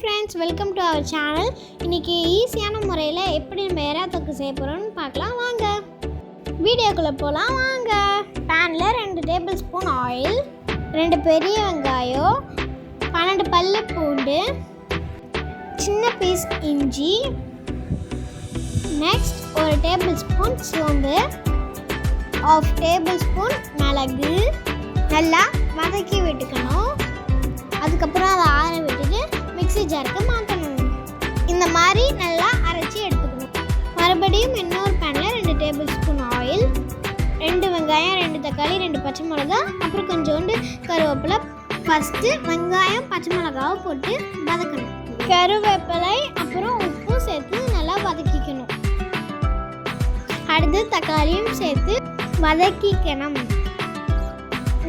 Friends welcome to our channel இன்றைக்கி ஈஸியான முறையில் எப்படி நம்ம எறா தொக்கு செய்ய போகிறோம்னு பார்க்கலாம். வாங்க. வீடியோக்குள்ளே போகலாம் வாங்க. பேனில் ரெண்டு டேபிள் ஸ்பூன் ஆயில் ரெண்டு பெரிய வெங்காயம் பன்னெண்டு பல்லு பூண்டு சின்ன பீஸ் இஞ்சி நெக்ஸ்ட் ஒரு டேபிள் ஸ்பூன் சோம்பு ஆஃப் டேபிள் ஸ்பூன் மிளகு நல்லா வதக்கி விட்டுக்கணும். அதுக்கப்புறம் அதை ஆற தக்காளி ரெண்டு பச்சை மிளகா அப்புறம் கொஞ்சோண்டு கருவேப்பிலை. ஃபஸ்ட்டு வெங்காயம் பச்சை மிளகாவை போட்டு வதக்கணும். கருவேப்பிலை அப்புறம் உப்பும் சேர்த்து நல்லா வதக்கிக்கணும். அடுத்து தக்காளியும் சேர்த்து வதக்கிக்கணும்.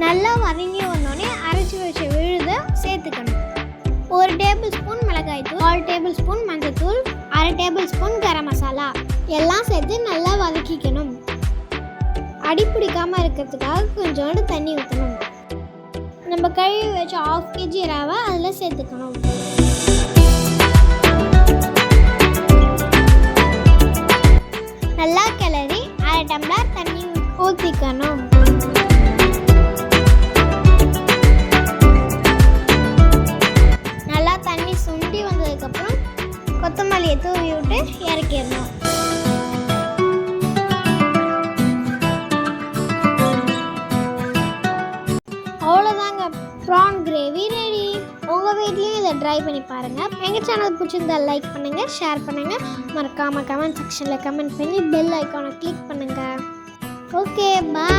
நல்லா வதங்கி வந்தோடனே அரைச்சி வச்ச விழுதை சேர்த்துக்கணும். ஒரு டேபிள் ஸ்பூன் மிளகாய்த்தூள் ஆறு டேபிள் ஸ்பூன் மஞ்சள்தூள் அரை டேபிள் ஸ்பூன் கரம் மசாலா. எல்லாம் சேர்த்து நல்லா வதக்கிக்கணும். அடிப்பிடிக்காமல் இருக்கிறதுக்காக கொஞ்சோண்டு தண்ணி ஊற்றணும் நம்ம கழுவி வச்ச ஆஃப் கேஜி ரவை அதில் சேர்த்துக்கணும். நல்லா கிளறி அரை டம்ளர் தண்ணி ஊற்றிக்கணும் நல்லா தண்ணி சுண்டி வந்ததுக்கப்புறம் கொத்தமல்லியை தூவி விட்டு இறக்கிடணும். அவ்வளோதாங்க ப்ரான் கிரேவி ரெடி உங்கள் வீட்லேயும் இதை ட்ரை பண்ணி பாருங்கள் எங்கள் சேனல் பிடிச்சிருந்தா லைக் பண்ணுங்கள் ஷேர் பண்ணுங்கள் மறக்காமல் கமெண்ட் செக்ஷனில் கமெண்ட் பண்ணி பெல் ஐக்கானை கிளிக் பண்ணுங்கள் ஓகே பாய்